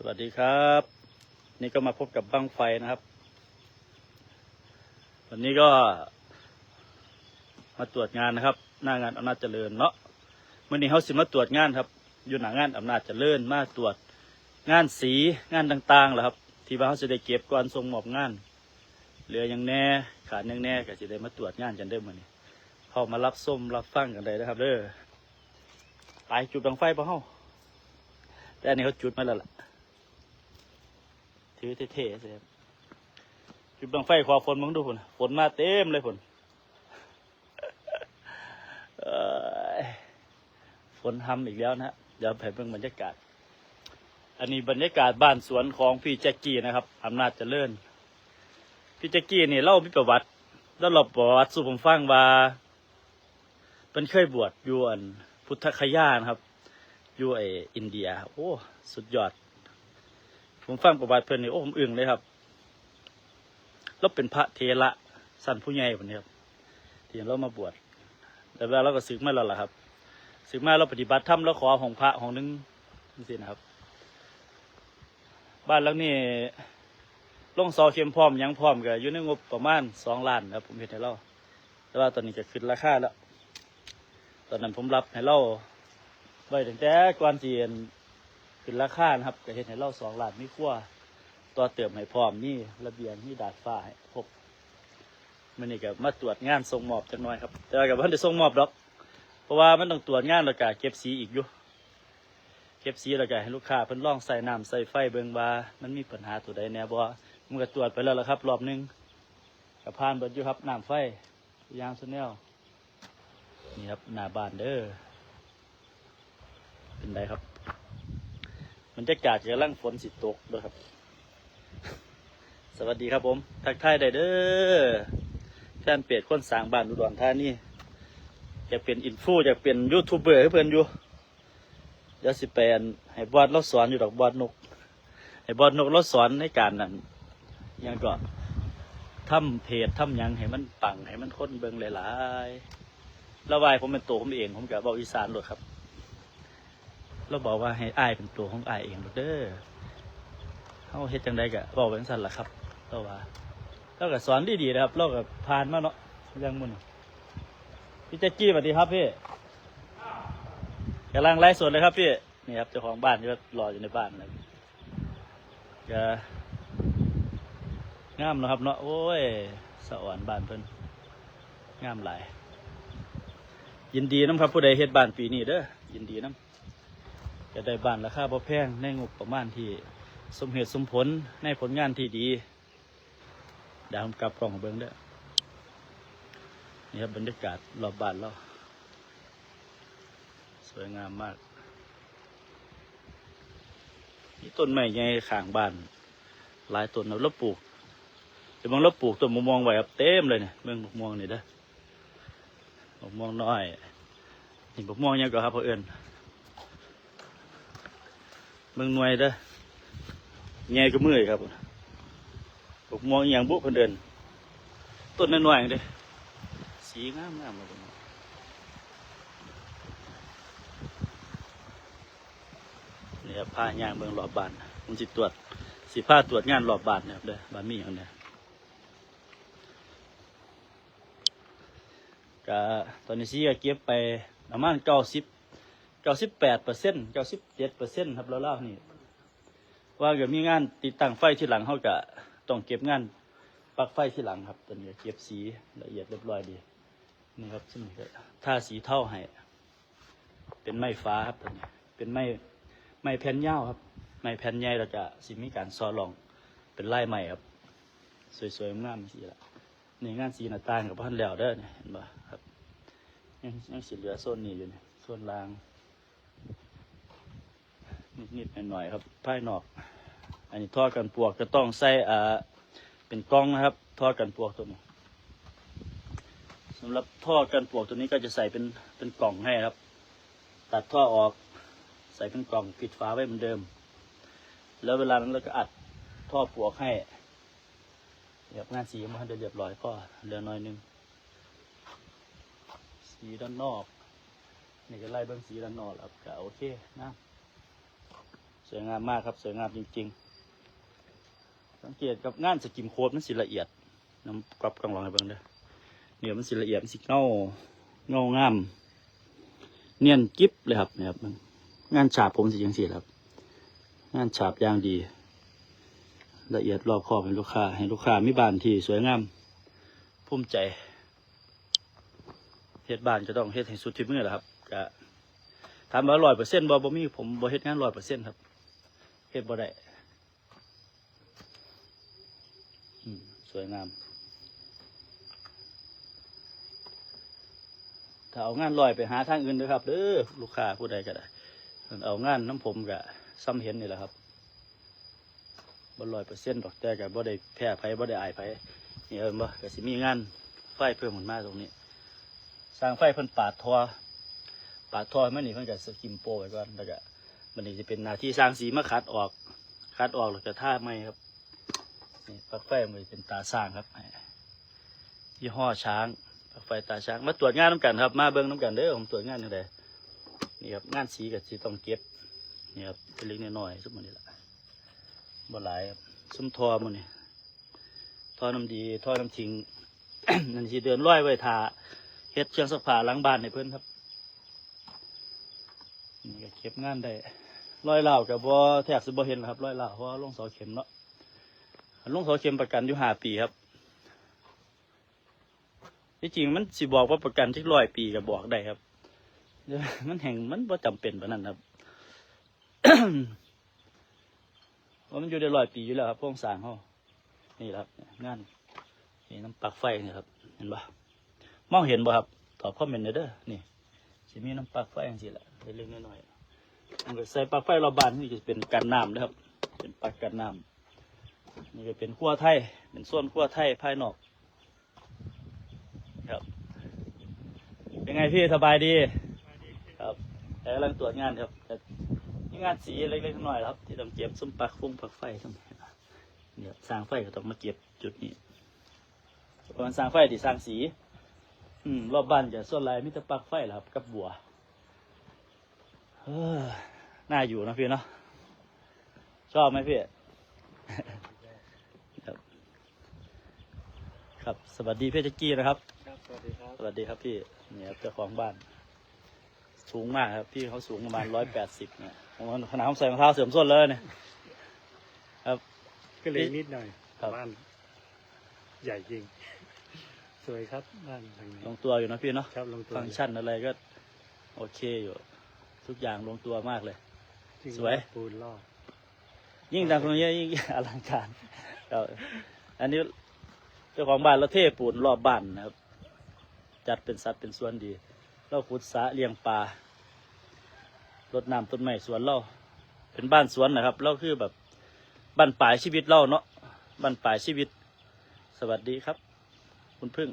สวัสดีครับ นี่ก็มาพบกับบั้งไฟนะครับ วันนี้ก็มาตรวจงานนะครับ หน้างานอำนาจเจริญเนาะมื่อนี้เขาสิมาตรวจงานครับ อยู่หน้างานอำนาจเจริญมาตรวจงานสีงานต่างๆแหละครับ ที่ว่าเขาจะได้เก็บก่อนส่งมอบงาน เหลืออย่างแน่ขาดย่างแน่ก็จะได้มาตรวจงานกันเด้อมื่อนี้เข้ามารับส้มรับฟังกันเลยนะครับเด้อไปจุดดังไฟปะเฮาแต่อันนี้เขาจุดมาแล้วล่ะ ถือเท่ๆสิครับจุดบังไฟขอฝนมึงดูฝนฝนมาเต็มเลยฝนฝนทำอีกแล้วนะฮะเดี๋ยวไปเบิ่งบรรยากาศ อันนี้บรรยากาศบ้านสวนของพี่แจ็กกี้นะครับอำนาจเจริญพี่แจ็กกี้นี่เล่ามีประวัติแล้วเราประวัติสู่ผมฟังว่าเป็นเคยบวชอยู่อันพุทธคยานะครับ อยู่ไออินเดีย โอ้ สุดยอด ผมฟังประวัติเพื่อนนี่โอ้ผมอึ้งเลยครับแล้วเป็นพระเทระสั้นผู้ใหญ่คนนี้ครับที่เรามาบวชแต่เวลาเราก็สึกมาแล้วล่ะครับสึกมาเราปฏิบัติธรรมแล้วขอของพระของนึงนี่สินะครับ บ้านหลังนี้ลงซอเข็มพร้อมยังพร้อมก็อยู่ในงบประมาณสองล้านครับ ผมเห็นให้เราแต่ว่าตอนนี้ก็ขึ้นราคาแล้ว ตอนนั้นผมรับให้เราไว้ตั้งแต่ก่อนจียน ขึ้นราคานะครับก็เห็นให้เราสองล้านมีขั้วต่อเติมให้พร้อมนี่ระเบียงนี่ดาดฟ้าให้ครบมันนี่ก็มาตรวจงานส่งมอบจักหน่อยครับ แต่ว่ากับพิ่นได้ส่งมอบดอก เพราะว่ามันต้องตรวจงานแล้วก็เก็บสีอีกอยู่เก็บสีแล้วก็ให้ลูกค้าเพิ่นลองใส่น้ำใส่ไฟเบิ่งว่ามันมีปัญหาตัวใดแน่บ่มันก็ตรวจไปแล้วละครับ รอบหนึงก็ผ่านเบิดอยู่ครับน้ำไฟยางสแนลนี่ครับหน้าบ้านเด้อเป็นไดครับ บรรยากาศกำลังฝนสิตกด้วยครับ สวัสดีครับผม ทักทายได้เด้อแฟนเปียดคนสร้างบ้านอุดรธานีจะเป็นอินฟูจะเป็นยูทูบเบอร์ให้เพื่อนอยู่เดี๋ยวสิแปนให้บอดเราสอนอยู่ดอกบอดนกให้บอดนกเราสอนในการนั้นยังก็ทำเพจทำยังให้มันปังให้มันค้นเบิงหลายๆแล้ววายผมเป็นตัวผมเองผมกับบอกอีสานหลดครับ เราบอกว่าให้อายเป็นตัวของอายเองเด้อเขาเฮ็ดจังไดก็บอกเป็นสั่นล่ะครับเราว่าเราก็สอนดีๆนะครับ เราก็ผ่านมาเนาะยังมุนพี่แจ๊กกี้สวัสดีครับพี่กำลังไลฟ์สดเลยครับพี่นี่ครับเจ้าของบ้านที่รออยู่ในบ้านเลยก็งามนะครับเนาะโอ้ยสะอ่อนบ้านเพิ่นงามหลาย ยินดีน้ำครับผู้ใดเฮ็ดบ้านปีนี้เด้อยินดีน้ำ จะได้บ้านราคาพอแพงในงบประมาณที่สมเหตุสมผลในผลงานที่ดีดาวผมกลับกล่องเบิ้งเด้อนี่ครับบรรยากาศรอบบ้านเราสวยงามมากนี่ต้นไม้ใหญ่ข้างบ้าน หลายต้นเราปลูกเดี๋ยวบางเราปลูกต้นมะม่วงไว้ครับเต็มเลยเนี่ยเมืองมะม่วงนี่เด้อมะม่วงน้อยนี่มะม่วงยังก็ครับเพื่อน เมืองหน่วยเด้อใหญ่ก็มือครับผมมองอย่างบุกคนเดิน ต้นน้อยๆเด้อสีงามงามเลยนี่ครับผ้าย่างเมืองรอบบานผมสิตรวจสีผ้าตรวจงานรอบบานนะครับเด้อบ้านมีอย่างเนี้ยก็ตอนนี้ซีก็เก็บไปประมาณเก้าสิบ ก้าสิบแปดเปอร์เซ็นต์เก้าสิบเจ็ดเปอร์เซ็นต์ครับแล้วเล่านี่ ว่าเกิดมีงานติดตั้งไฟที่หลังเขากะต้องเก็บงานปลั๊กไฟที่หลังครับตอนนี้เก็บสีละเอียดเรียบร้อยดี นี่ครับซึ่งท่าสีเท่าให้เป็นไม้ฟ้าครับตอนนี้ เป็นไม้ไม้แผ่นยาวครับ ไม้แผ่นใหญ่เราจะสิมีการซอลองเป็นไลายใหม่ครับ สวยๆงามสีละนี่งานสีหน้าต่างกับพันแล้วเด้อเนี่ยเห็นป่ะครับยังยังสีเหลือโซนนี้อยู่เนี่ยโซนล่าง นิดๆหน่อยๆครับภายนอก อันนี้ท่อกันปวกจะต้องใส่อ่าเป็นกล้องนะครับท่อกันปวกตัวนี้สำหรับท่อกันปวกตัวนี้ก็จะใส่เป็นเป็นกล่องให้ครับ ตัดท่อออกใส่เป็นกล่องปิดฝาไว้เหมือนเดิม แล้วเวลานั้นเราก็อัดท่อปวกให้เรียบงานสีมันจะเรียบร้อยก็เหลือน้อยนึงสีด้านนอกนี่ก็ไล่เบื้องสีด้านนอกแล้วก็โอเคนะ สวยงามมากครับ สวยงามจริง ๆ สังเกตกับงานสกิมโคดมันสิละเอียดน้ำกรับกลางหลังให้เบิ่งเด้อเนี่ยมันสิละเอียดมันสิเงาเงางาม เนียนกิ๊บเลยครับนี่ยครับมันงานฉาบผมสิจังสีครับ งานฉาบอย่างดี ละเอียดรอบคอบให้ลูกค้า ให้ลูกค้ามีบ้านที่สวยงามภูมิใจเฮ็ดบ้านจะต้องเฮ็ดให้สุดที่มือแหละครับก็ถามว่าร้อยเปอร์เซ็นต์บ่บ่มีผมบ่เฮ็ดงานร้อยเปอร์เซ็นต์ครับ เฮ็ดบ่ได้สวยงาม ถ้าเอางานลอยไปหาทางอื่นด้อครับเด้อลูกค้าผู้ใดก็ได้ เอางานน้ำผมก็ซ้ำเห็นนี่แหละครับบ่ร้อยเปอร์เซ็นต์ดอกแต่ก็บ่ได้แพ้ไผบ่ได้อายไผนี่เอิ้นบ่ก็สิมีงานไฟเพิ่มขึ้นมาตรงนี้ สร้างไฟเพิ่นปาดทอปาดทอมันนี่เพิ่นก็สกิมโปไว้ก่อนแล้วก็ มันนี่จะเป็นหน้าที่สร้างสีมาคัดออกคัดออกแล้วก็ท่าไม่ครับนี่ปลั๊กไฟมันเป็นตาสร้างครับยี่ห้อช้างปลั๊กไฟตาช้างมาตรวจงานน้ำกันครับ มาเบิ้งน้ำกันเด้อผมตรวจงานยังไงนี่ครับงานสีกับสีต้องเก็บนี่ครับเป็นเล็กน้อยๆซุมมันนี่แหละบ่หลายครับซุ้มทอมันนี่ทอน้ำดีทอน้ำทิ้งนั่นสิเดินร้อยไว้ทาเฮ็ดเชืองสักผ้าล้างบ้านให้เพื่อนครับนี่ก็เก็บงานได้ ร้อยเหล่ากับบ่าแทบสิบ่เห็นครับร้อยเหล่าเพราะว่าลงเสาเข็มเนาะลงเสาเข็มประกันอยู่ห้าปีครับที่จริงมันสิบอกว่าประกันที่ร้อยปีก็บอกได้ครับมันแห่งมันว่าจำเป็นปานนั้นครับว่ามันอยู่ได้ร้อยปีอยู่แล้วครับโครงสร้างเขานี่ครับงานนี่น้ำปักไฟนี่ครับ เห็นปะมองเห็นบ่ครับตอบคอมเมนต์เด้อนี่สิมีน้ำปักไฟอย่างสิแหละเล็กๆน้อย ใส่ปลักไฟรอบานนี่ก็เป็นกันน้ำนะครับ เป็นปลักกันน้ำนี่ก็เป็นขั้วไทยเป็นส่วนขั้วไทยภายนอกครับ เป็นไงพี่สบายดี ครับแต่กำลังตรวจงานครับแต่นี่งานสีเล็กๆน้อยครับ ที่ต้องเก็บซุ้มปลักฟุ้งปลักไฟทั้งหมดเนี่ยสร้างไฟก็ต้องมาเก็บจุดนี้ประมาณสร้างไฟที่สร้างสี อืมรอบบ้านจะส่วนไรมิตรปลักไฟแหละครับกับบัว น่าอยู่นะพี่เนาะ ชอบไหมพี่ ครับ ครับ สวัสดีพี่แจ๊กกี้นะครับครับ สวัสดีครับ สวัสดีครับพี่ เนี่ยครับเจ้าของบ้าน สูงมากครับ พี่เขาสูงประมาณร้อยแปดสิบเนี่ยผมว่าขนาดผมใส่รองเท้าเสื่อมส้นเลยเนี่ย ครับ ก็เลยนิดหน่อยครับบ้าน ใหญ่จริง สวยครับบ้านหลังนี้ลงตัวอยู่นะพี่เนาะ ครับลงตัว ฟังก์ชันอะไรก็ โอเคอยู่ ทุกอย่างลงตัวมากเลยจริงสวย ปูนรอบยิ่งดังตรงนี้ยิ่งอลังการครับอันนี้เจ้าของบ้านเราเทปูนรอบบ้านนะครับ จัดเป็นสัดเป็นส่วนดี เราขุดสระเลี้ยงปลารดน้ำต้นไม้สวนเราเป็นบ้านสวนนะครับ เราคือแบบบ้านปลายชีวิตเราเนาะบ้านปลายชีวิต สวัสดีครับ คุณพึ่ง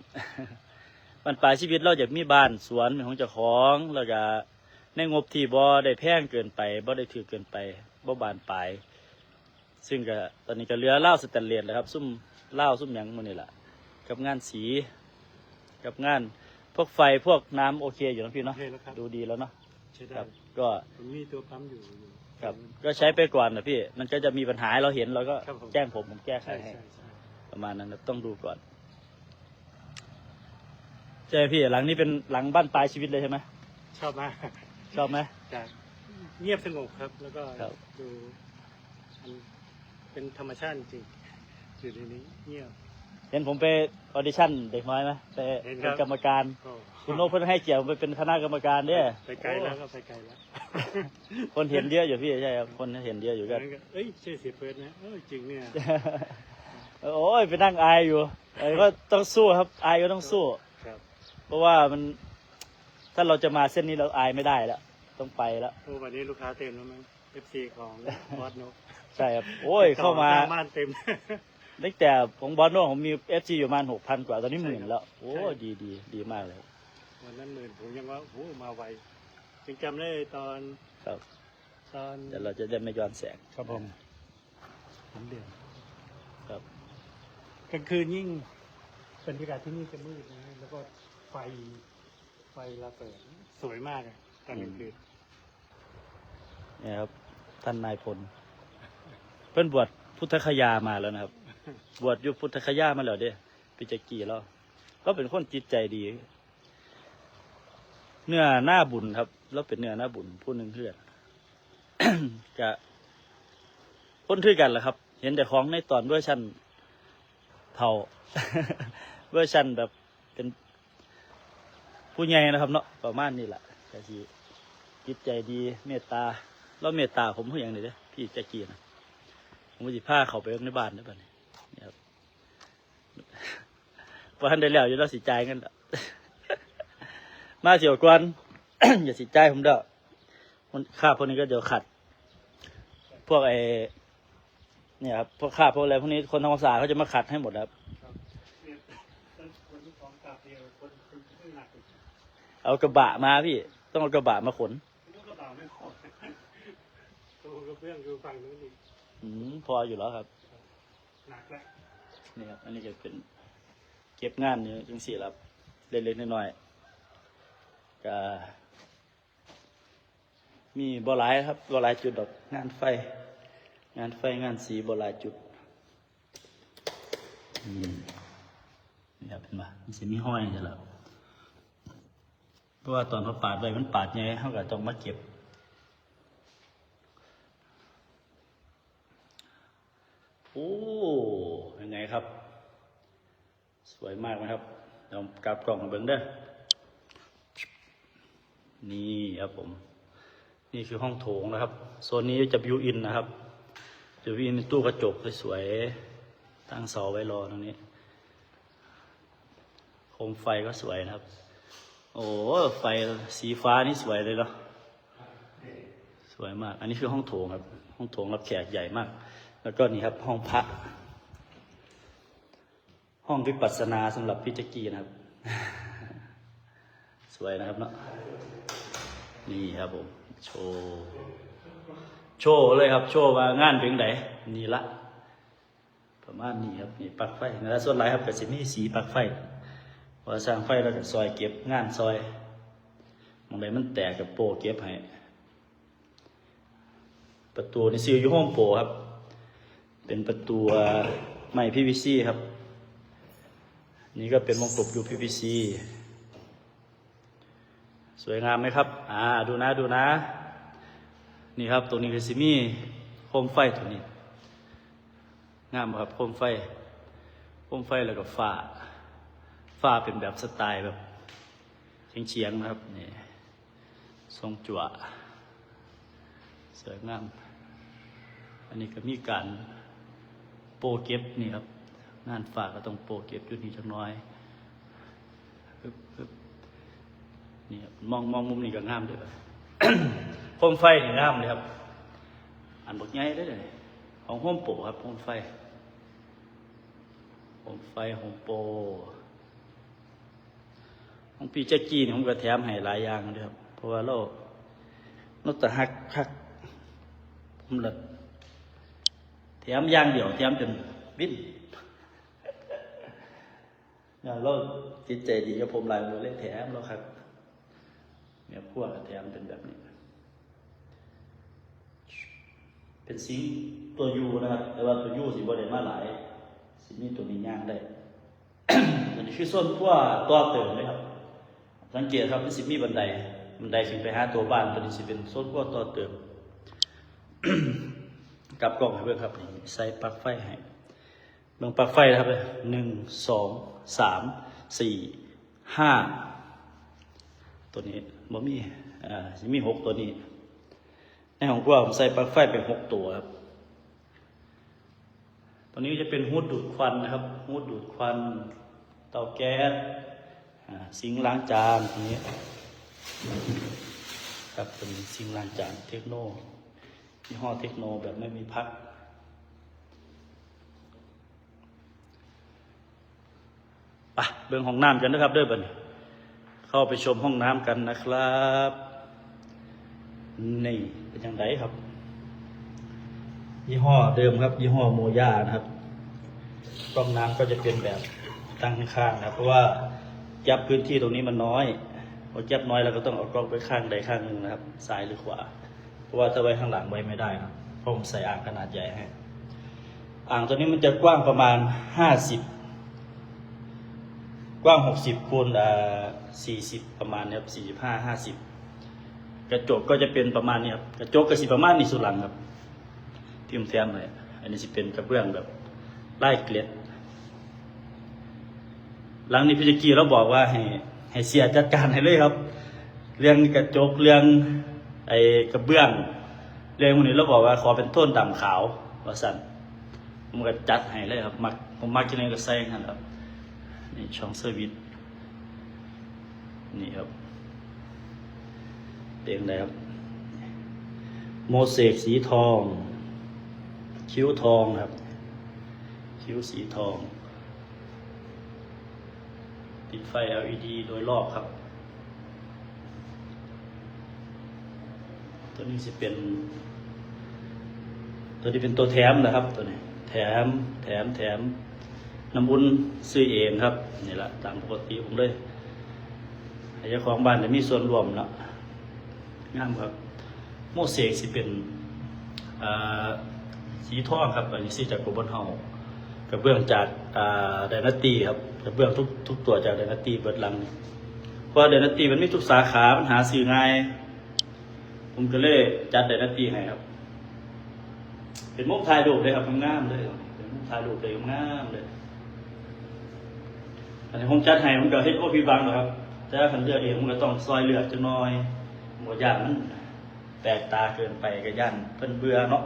บ้านปลายชีวิตเราอยากมีบ้านสวนเป็นของเจ้าของแล้วก็ ในงบที่บ่ได้แพงเกินไปบ่ได้ถือเกินไปบ่บานปลายซึ่งก็ตอนนี้ก็เหลือเหล้าสแตนเลสแล้วครับ ซุ่มเหล้าซุ่มหยังหมันนี่แหละกับงานสี กับงานพวกไฟพวกน้ำโอเคอยู่นะพี่โอเนาะเคแล้วครับ ดูดีแล้วเนาะใช้ได้ครับก็ผมมีตัวปั๊มอยู่อยู่ ครับก็ใช้ไปก่อนนะพี่ มันก็จะมีปัญหาให้เราเห็นเราก็ครับผม แจ้งผมผมแก้ไขใช่ให้ ใช่ใช่ประมาณนั้นนะต้องดูก่อนใช่ไหมพี่หลังนี้เป็นหลังบ้านปลายชีวิตเลยใช่ไหมชอบมาก ชอบไหมจะเงียบสงบครับ แล้วก็ครับ ดูมันเป็นธรรมชาติจริงอยู่ในนี้เงียบ เห็นผมไปออดิชั่นเด็กน้อยไหมไปเห็นครัเป็นบกรรมการ ก็คุณโนกเพิ่นให้เกียรติผมไปเป็นคณะกรรมการเนี่ยไปไกลแล้วก็ไปไกลแล้วคนเห็นเยอะอยู่พี่ใช่ครับคนเห็นเยอะอยู่ก็นั้นก็เอ้ยใช่เสียเฟิร์สนะเออจริงเนี่ย โอ้ยไปนั่งอายอยู่ไอ้ก็ต้องสู้ครับอายก็ต้องสู้ ครับเพราะว่ามัน ถ้าเราจะมาเส้นนี้เราอายไม่ได้แล้ว ต้องไปแล้วโอ้วันนี้ลูกค้าเต็มแล้วมั้ง FC ของบอสนกใช่ครับโอ้ยเข้ามาสร้งบ้านเต็มตั้งแต่ของบอลโน่ผมมีเอฟซีอยู่ประมาณหกพันกว่าตอนนี้หมื่นแล้ว โอ้ใช่ดีดีดีมากเลยวันนั้นหมื่นผมยังว่าโอ้มาไวยังจำได้ตอนครับตอนแต่เราจะได้ไม่ย้อนแสงครับผมผมเดือนครับกลางคืนยิ่งบรรยากาศที่นี่จะมืดนะแล้วก็ไฟ ไฟระเบิดสวยมากอะตอนกลางคืนเนี่ยครับ ท่านนายพล เพิ่นบวชพุทธคยามาแล้วนะครับ บวชอยู่พุทธคยามาแล้วเด้ปิจกีแล้ว ก็เป็นคนจิตใจดี เนื้อหน้าบุญครับ แล้วเป็นเนื้อหน้าบุญผู้หนึ่งเพื่อนกะคนทื่อกันแหละครับ เห็นแต่ของในตอนเวอร์ชันเท่าเวอร์ชันแบบเป็น ผู้ใหญ่นะครับเนาะประมาณนี้แหละแต่ทีจิตใจดีเมตตาแล้วเมตตาผมผู้อย่างนี้เด้อพี่แจ็กกี้นะผมจะพาเขาไปในบ้านได้ป่ะเนี่ยครับพอท่านได้แล้วอยู่แล้วสิจ่ายเงินล้วมาเสียวกวนอย่าสิจ่ายผมเด้อคนค่าพวกนี้ก็เดี๋ยวขัด พวกไอ้เนี่ยครับพวกค่าพวกอะไรพวกนี้คนทำความสะอาดเขาจะมาขัดให้หมดครับ เอากระบะมาพี่ ต้องเอากระบะมาขนลูกกระเป๋าไม่พอตัวกระเบื้องคือฝั่งนู้นอีกอืมพออยู่แล้วครับหนักแล้วนี่ครับอันนี้จะเป็นเก็บงานเนี่ยจังสี่ครับเล็กๆน้อยๆก็มีบ่หลายครับบ่หลายจุดดอกงานไฟ งานไฟงานสีบ่หลายจุดอืมนี่ครับเห็นปะมันจะมีห้อยจะแล้ว เพราะว่าตอนเขาปาดไปมันปาดไงเขาก็ต้องมาเก็บ โอ้ยังไงครับ สวยมากนะครับเดี๋ยวกลับกล่องมาเบิ้งเด้อนี่ครับผม นี่คือห้องโถงนะครับ โซนนี้จะวิวอินนะครับจะวิวอินเป็นตู้กระจกสวยๆตั้งเสาไว้รอตรงนี้โคมไฟก็สวยนะครับ โอ้ไฟสีฟ้านี่สวยเลยเนาะสวยมาก อันนี้คือห้องโถงครับ ห้องโถงรับแขกใหญ่มาก แล้วก็นี่ครับ ห้องพระห้องวิปัสสนาสำหรับพิจกีนะครับ สวยนะครับเนาะนี่ครับผม โชว์โชว์เลยครับ โชว์ว่างานเป็นไงนี่ละประมาณนี้ครับนี่ปักไฟแล้วส่วนไรครับก็จะมีสีปักไฟ พอสร้างไฟแล้วก็ซอยเก็บงานซอยมองไปมันแตกกับโปรเก็บให้ประตูนี่ซีลอยู่ห้องโปรครับ เป็นประตูไม้ PVC ครับ นี่ก็เป็นวงกบอยู่ PVC สวยงามไหมครับ อ่า ดูนะ ดูนะ นี่ครับ ตรงนี้คือซิมี่โคมไฟตัวนี้ งามครับ โคมไฟ โคมไฟแล้วก็ฝ้า ฝ้าเป็นแบบสไตล์แบบเฉียงๆนะครับนี่ทรงจั่วสวยงาม อันนี้ก็มีการโปรเก็บนี่ครับงานฝากก็ต้องโปรเก็บอยู่นี่จักน้อยนี่ครับมองมองมุมนี้ก็งามด้วยโคมไฟนี่งามเลยครับ อันบกใหญ่ได้เลยของโฮมโปรครับโฮมไฟโฮมไฟโฮมโปร ของพี่แจ็กกี้นี่ผมก็แถมให้หลายอย่างเลยครับ เพราะว่าเราเราต่หักหักผมละแถมอย่างเดียวแถมจนวิ่นเนี่ยเราจิตใจดีกับผมหลายมือเลยแถมเราครับเนี่ยพวกแถมเป็นแบบนี้ เป็นซิงตัวยูนะครับ แต่ว่าตัวยูสิบ่ได้มาหลาย สิมีตัวนี้ย่างได้อันนี้คือส่วนพวกตัวเติมเลยครับ สังเกตครับมันสิมีบันไดบันไดขึ้นไปหาตัวบ้านตัวนี้สิเป็นโซนพวตัวเติมกับกล่องให้เพื่อนครับนี่ใส่ปลั๊กไฟให้เบิ่งปลั๊กไฟนะครับเลยหนึ่งสองสามสี่ห้าตัวนี้บ่มีอ่าสิมีหกตัวนี้ในของพวผมใส่ปลั๊กไฟเป็นหกตัวครับตัวนี้จะเป็นฮูดดูดควันนะครับฮูดดูดควันเตาแก๊ส ซิงล้างจานตัวนี้ครับเป็นซิงล้างจานเทคโนยี่ห้อเทคโนแบบไม่มีพักไปเบิ่งห้องน้ำกันนะครับเด้อบันเข้าไปชมห้องน้ำกันนะครับ นี่เป็นยังไงครับ ยี่ห้อเดิมครับ ยี่ห้อโมย่านะครับกล้องน้ำก็จะเป็นแบบตั้งข้างนะครับเพราะว่า ยับพื้นที่ตรงนี้มันน้อยพอยับน้อยเราก็ต้องเอากล้องไปข้างใดข้างหนึ่งนะครับ ซ้ายหรือขวา เพราะว่าถ้าไว้ข้างหลังไว้ไม่ได้ครับเพราะผมใส่อ่างขนาดใหญ่ให้ อ่างตัวนี้มันจะกว้างประมาณห้าสิบกว้างหกสิบคูณอ่าสี่สิบประมาณเนี้ยครับสี่สิบห้าห้าสิบกระจกก็จะเป็นประมาณนี้ครับกระจกก็สิประมาณนี้สุดหลังครับที่ผมแถมเลยอันนี้สิเป็นกระเบื้องแบบไล่เกล็ด หลังนี้พี่จักรีเราบอกว่าให้ให้เสียจัดการให้เลยครับ เรื่องกระจกเรื่องไอ้กระเบื้อง เรื่องพวกนี้เราบอกว่าขอเป็นโทนดำขาวว่าสั่นผมก็จัดให้เลยครับมักผมมักที่ไหนก็ใส่กันครับนี่ช่องเซอร์วิสนี่ครับเต็มเลยครับ โมเสกสีทอง คิ้วทองครับ คิ้วสีทอง ติดไฟ LED โดยรอบครับ ตัวนี้จะเป็น ตัวนี้เป็นตัวแถมนะครับ ตัวนี้ แถม แถม แถม น้ำอุ่นซื้อเองครับ นี่แหละตามปกติผมเลยให้เจ้าของบ้านจะมีส่วนรวมแล้วงามครับ โมเสกสิเป็นสีทองครับ อันนี้สีจากกบนเฮากระเบื้องจากไดนาตีครับ กระเบื้องทุกทุกตัวจากไดนตีเบิดลัง เพราะไดนตีมันมีทุกสาขา มันหาซื้อง่าย ผมก็เลยจัดไดนตีให้ครับ เป็นมุกถ่ายรูปเลยครับงามเลยครับเป็นมุกถ่ายรูปเลยงามเลยอันนี้ผมจัดให้ผมก็เฮ็ดโอพีบังหรอกครับ แต่ถ้าคันเลือกเองมันก็ต้องซอยเลือกจังน้อยหมดย่านมันแปลกตาเกินไปก็ย่านเพิ่นเบื่อเนาะ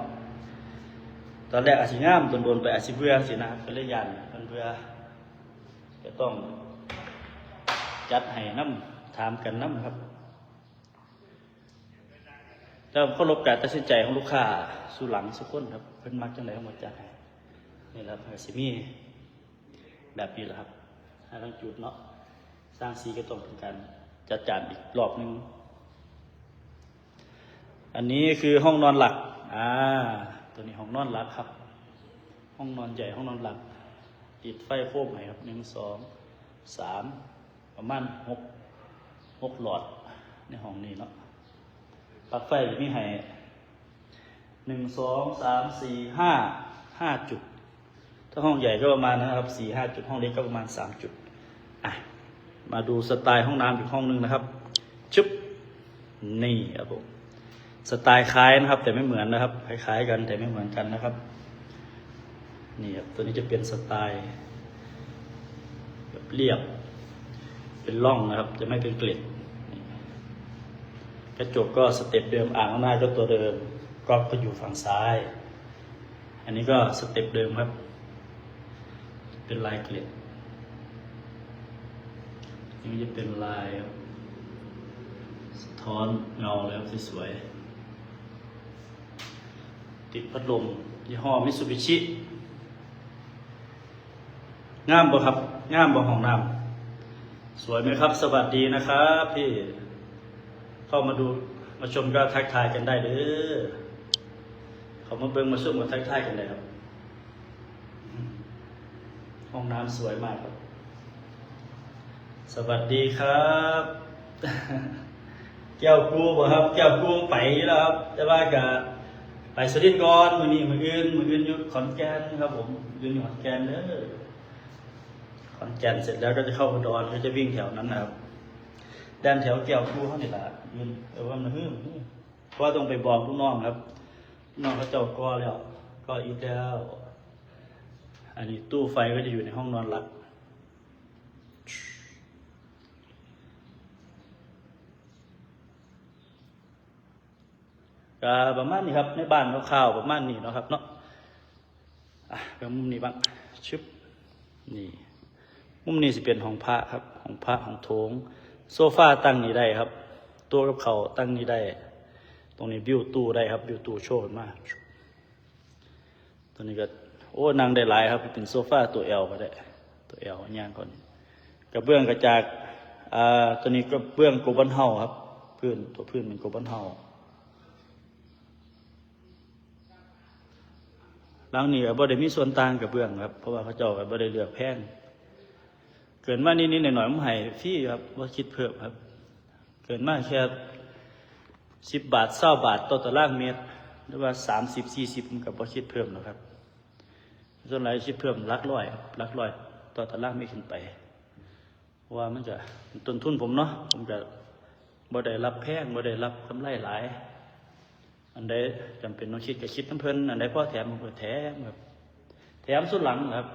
ตอนแรกอาจสิงามโดนไปอาจสิเบื่อสินะก็เลยย่านเพิ่นเบื่อ ก็ต้องจัดให้น้ำถามกันน้ำครับแล้วเคารพการตัดสินใจของลูกค้าสู่หลังสุกคนครับ เพิ่นมักจังไดก็หมดจัดให้นี่แหละครับสิมีแบบนี้แหละครับหาทางจุดเนาะสร้างสีก็ต้องเป็นการจัดจานอีกรอบหนึง อันนี้คือห้องนอนหลัก อ่า ตัวนี้ห้องนอนหลักครับ ห้องนอนใหญ่ห้องนอนหลัก ติดไฟโคมให้ครับหนึ่งสองสามประมาณหกหกหลอดในห้องนี้เนาะปลั๊กไฟมีให้หนึ่งสองสามสี่ห้าห้าจุด ถ้าห้องใหญ่ก็ประมาณนะครับสี่ห้าจุดห้องเล็กก็ประมาณสามจุดอะมาดูสไตล์ห้องน้ำอีกห้องหนึงนะครับชุบนี่ครับผมสไตล์คล้ายนะครับ แต่ไม่เหมือนนะครับ คล้ายๆกันแต่ไม่เหมือนกันนะครับ นี่ครับตัวนี้จะเป็นสไตล์แบบเรียบ เป็นร่องนะครับ จะไม่เป็นเกล็ดกระจกก็สเต็ปเดิมอ่างหน้าก็ตัวเดิมก๊อกก็อยู่ฝั่งซ้าย อันนี้ก็สเต็ปเดิมครับ เป็นลายเกล็ดนี่จะเป็นลายสะท้อนเงาแล้วสวยๆติดพัดลมยี่ห้อมิสูบิชิ งามบ่ครับ งามบ่ห้องน้ำสวยไหมครับ สวัสดีนะครับพี่เข้ามาดูมาชมก็ทักทายกันได้เด้อเขามาเบิ่งมาชมมาทักทายกันได้ครับ ห้องน้ำสวยมากครับ สวัสดีครับแก้วกูบ่ครับแก้วกูไปแล้วครับแต่ว่าก็ไปสรินทร์ก่อนมือนี้มืออื่นมืออื่นอยู่ขอนแก่นครับ ผมมืออื่นอยู่ขอนแก่นเด้อ ขอนแก่นเสร็จแล้วก็จะเข้าอุดรก็จะวิ่งแถวนั้นนะครับด้านแถวแก้วกูเท่านี่แหละยืนแต่ว่ามันฮึ่มเพราะต้องไปบอกลูกน้องครับน้องเขาเจ้าก็แล้ว ก็อีกแล้ว อันนี้ตู้ไฟก็จะอยู่ในห้องนอนหลักก็ประมาณนี้ครับ ในบ้านคร่าวประมาณนี้เนาะครับเนาะอะไปมุมนี้บ้างชึบนี่ มุมนี้สิเป็นห้องพระครับห้องพระห้องโถง โซฟาตั้งนี้ได้ครับ ตัวกับเขาตั้งนี้ได้ ตรงนี้บิวตู้ได้ครับบิวตู้โชว์มากตัวนี้ก็โอ้นั่งได้หลายครับเป็นโซฟาตัวเอลก็ได้ ตัวเอลย่างก่อนกระเบื้องกระจากอ่าตัวนี้กระเบื้องโกบันเฮาครับพื้นตัวพื้นเป็นโกบันเฮาหลังนี้ก็บ่ได้มีส่วนต่างกับเบื้องครับ เพราะว่าเขาเจ้าก็บ่ได้เลือกแพง เกินมานิดๆหน่อยๆผมให้ฟรีครับว่าคิดเพิ่มครับ เกินมาแค่สิบบาทเศร้าบาทต่อตารางเมตร หรือว่าสามสิบสี่สิบมันกับพอคิดเพิ่มนะครับส่วนไหนคิดเพิ่มลักร้อยลักร้อยต่อตารางเมตรขึ้นไปว่ามันจะต้นทุนผมเนาะผมจะบ่ได้รับแพงบ่ได้รับกำไรหลาย อันใดจำเป็นต้องคิดก็คิดน้ำเพลินอันใดพอแถมผมก็แถมครับแถมสุดหลังครับ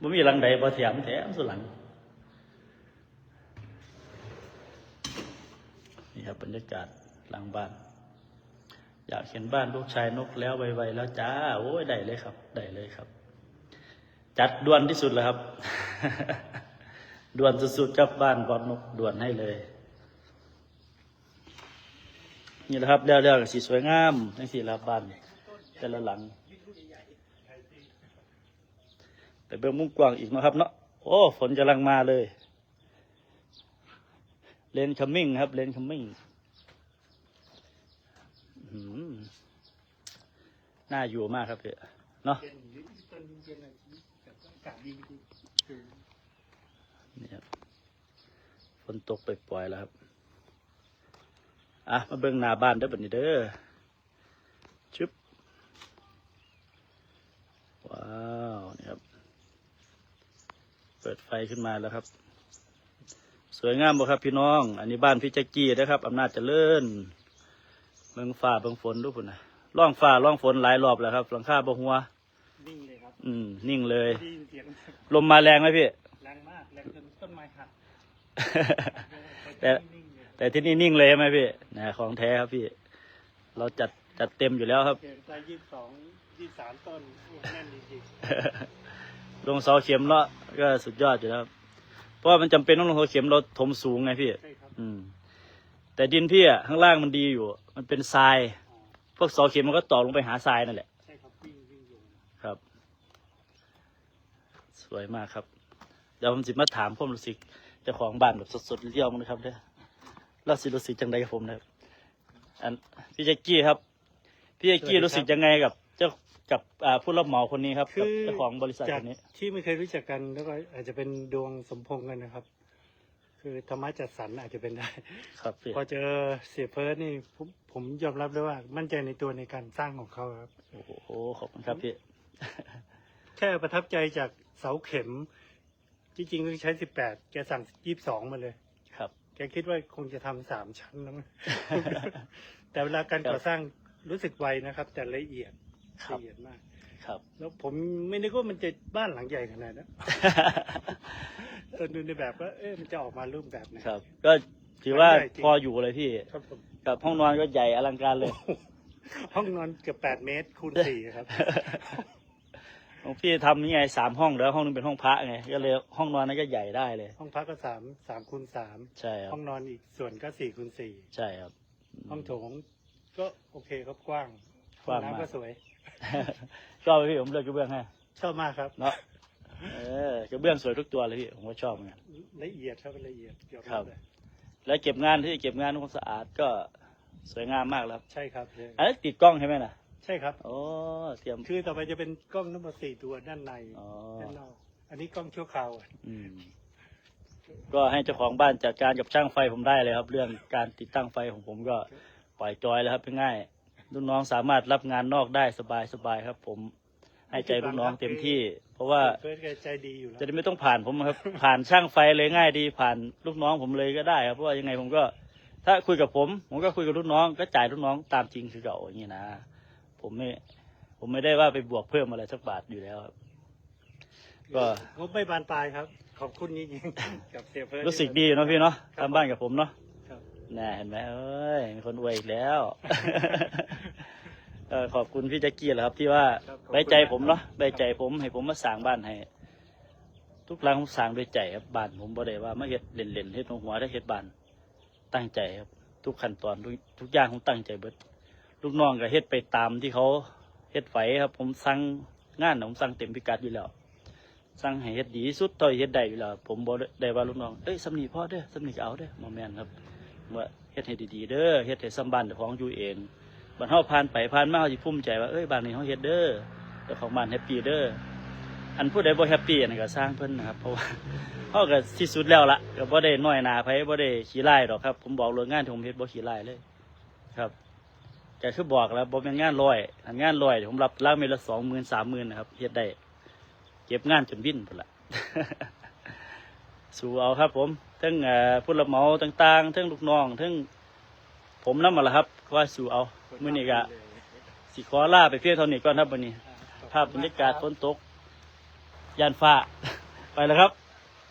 บ่มีหลังใดบ่แถมแถมสุดหลัง นี่ครับบรรยากาศหลังบ้าน อยากเห็นบ้านลูกชายนกแล้วไวๆแล้วจ้า โอ้ยได้เลยครับ ได้เลยครับ จัดด่วนที่สุดแล้วครับ ด่วนสุดๆครับบ้านบอดนกด่วนให้เลย นี่แหละครับแล้วๆก็สีสวยงามทั้งสี่ละบ้านแต่ละหลัง แต่เบื้องมุมกว้างอีกนะครับ เนาะโอ้ฝนกำลังมาเลย เลนคัมมิ่งครับ เลนคัมมิ่งน่าอยู่มากครับเนาะเย็นอยู่ตอเนๆอะนี่ครับฝนตกไปปล่อยๆแล้วครับอะมาเบิ่งหน้าบ้านเด้อบัดนี้เด้อชึบว้าวนี่ครับ เปิดไฟขึ้นมาแล้วครับ สวยงามบ่ครับพี่น้อง อันนี้บ้านพี่แจ็กกี้นะครับอำนาจเจริญเบิ่งฟ้าเบิ่งฝนดูพุ่นนะร่องฟ้าร่องฝนหลายรอบแล้วครับหลังคาบ่หัว นิ่งเลยครับ อืม นิ่งเลย ได้ยินเสียงลมมาแรงไหมพี่ แรงมากแรงจนต้นไม้หักแต่ นิ่งเลยแต่ที่นี่นิ่งเลยใช่ไหมพี่นะของแท้ครับพี่ เราจัดจัดเต็มอยู่แล้วครับ เกินไปยี่สิบสองยี่สิบสามต้นโอ้แน่นจริง ลงเสาเข็มแล้วก็สุดยอดอยู่แล้วครับเพราะว่ามันจำเป็นต้องลงเสาเข็มเราถมสูงไงพี่ๆใช่ครับอืม แต่ดินพี่อะข้างล่างมันดีอยู่ มันเป็นทรายอ๋อพวกเสาเข็มมันก็ต่อลงไปหาทรายนั่นแหละ ใช่ครับวิ่งวิ่งลงครับ สวยมากครับ เดี๋ยวผมสิมาถามความรู้สึกเจ้าของบ้านแบบสดๆเรียวๆมันนะครับเด้อเราสิรู้สึกจังไดกับผมนะครับ อันพี่แจ็กกี้ครับ พี่แจ็กกี้รู้สึกยังไงกับ เจ้ากับอ่าผู้รับเหมาคนนี้ครับกับเจ้าของบริษัทจาคกนนี้ ที่ไม่เคยรู้จักกันแล้วก็อาจจะเป็นดวงสมพงษ์กันนะครับ คือธรรมะจัดสรรอาจจะเป็นได้ ครับพี่พอเจอเสียเพิร์ดนี่ผมผมยอมรับเลยว่า มั่นใจในตัวในการสร้างของเขาครับ โอ้โหขอบคุณครับพี่ แค่ประทับใจจากเสาเข็มที่จริงก็ใช้สิบแปดแกสั่งยี่สิบสองมาเลย ครับ แกคิดว่าคงจะทำสามชั้นนะมั้ง แต่เวลาการครับก่อสร้างรู้สึกไวนะครับ แต่ละเอียด ครับ ละเอียดมาก ครับ แล้วผมไม่นึกว่ามันจะบ้านหลังใหญ่ขนาดนั้นตอนดูในแบบว่าเอ๊ะมันจะออกมารูปแบบไหน ครับ ก็ถือว่าใหญ่จริง พออยู่เลยพี่ครับผมกับห้องนอนก็ใหญ่อลังการเลย ห้องนอนเกือบแปดเมตรคูณสี่ครับ ของพี่ทำนี่ไงสามห้องแล้วห้องนึงเป็นห้องพระไงก็เลยห้องนอนนั้นก็ใหญ่ได้เลย ห้องพักก็สามสามคูณสามใช่ครับห้องนอนอีกส่วนก็สี่คูณสี่ใช่ครับ ห้องโถงก็โอเคครับกว้างกว้างห้อมาก น้ำก็สวย ชอบไหมพี่ผมเลือกกระเบื้องให้ชอบมากครับเนาะเออกระเบื้องสวยทุกตัวเลยพี่ผมก็ชอบเหมือนกันละเอียดครับละเอียดยอมครับเลยแล้วเก็บงานที่เก็บงานความสะอาดก็สวยงามมากแล้วครับใช่ครับใช่อันนี้ติดกล้องใช่ไหมน่ะใช่ครับโอ้เตรียมคือต่อไปจะเป็นกล้องทั้งหมดสี่ตัวด้านในอ๋อด้านนอกอันนี้กล้องชั่วคราวอืมก็ให้เจ้าของบ้านจัดการกับช่างไฟผมได้เลยครับ เรื่องการติดตั้งไฟของผมก็ปล่อยจอยแล้วครับง่าย ลูกน้องสามารถรับงานนอกได้สบายสบายครับ ผมให้ใจลูกน้องเต็มที่ เพราะว่าเฟิร์สแกใจดีอยู่แล้วจะได้ไม่ต้องผ่านผมครับ ผ่านช่างไฟเลยง่ายดี ผ่านลูกน้องผมเลยก็ได้ครับเพราะว่ายังไงผมก็ ถ้าคุยกับผม ผมก็คุยกับลูกน้อง ก็จ่ายลูกน้องตามจริงคือเก่าอย่างนี้นะผมไม่ผมไม่ได้ว่าไปบวกเพิ่มอะไรสักบาทอยู่แล้วครับ ก็งบไม่บานปลายครับ ขอบคุณจริงๆกับเสียเฟิร์สรู้สึกดีเนาะพี่เนาะครับทำบ้านกับผมเนาะครับ น่าเห็นไหมเอ้ยมีคนอวยอีกแล้ว เออขอบคุณพี่แจ็กกี้แหละครับ ที่ว่าครับขอบคุณ ไว้ใจผมเนาะมากครับไว้ใจผมให้ผมมาสร้างบ้านให้ ทุกหลังผมสร้างด้วยใจครับบ้านผมบ่ได้ว่ามาเฮ็ดเล่นๆเฮ็ดหัวได้เฮ็ดบ้านตั้งใจครับ ทุกขั้นตอนทุกทุกอย่างผมตั้งใจเบิดลูกน้องก็เฮ็ดไปตามที่เขาเฮ็ดไหวครับ ผมสั่งงานน่ะผมสั่งเต็มพิกัดอยู่แล้ว สั่งให้เฮ็ดดีที่สุดเท่าที่เฮ็ดได้อยู่แล้ว ผมบ่ได้ว่าลูกน้องเอ้ยสำนีพ่อเด้อสำนีก็เอาเด้อบ่แม่นครับ ว่าเฮ็ดให้ดีๆเด้อเฮ็ดให้สำบ้านของอยู่เองบัดเฮาผ่านไปผ่านมาเฮาสิภูมิใจว่าเอ้ยบ้านนี้เฮาเฮ็ดเด้อเจ้าของบ้านแฮปปี้เด้ออันผู้ใดบ่แฮปปี้อันนั้นก็สร้างเพิ่นนะครับเพราะว่าเฮาก็ที่สุดแล้วล่ะก็บ่ได้น้อยหน้าไผบ่ได้ขี้ร้ายดอกครับ ผมบอกเลยงานที่ผมเฮ็ดบ่ขี้ร้ายเลย ครับแกคือบอกแล้วบ่เป็นงานลอยอันงานลอยผมรับล่างเมตรละสองหมื่นสามหมื่นนะครับเฮ็ดได้เก็บงานจนวิ่นพุ่นละ สู่เอาครับ ผมทั้งผู้รับเหมาต่างๆทั้งลูกน้องทั้งผมนำมาละครับว่าสู่เอามื่อนี้กะสิขอลาไปเพียงเท่านี้ก่อนครับวันนี้ ภาพบรรยากาศฝนตกยานฟ้าไปแล้วครับ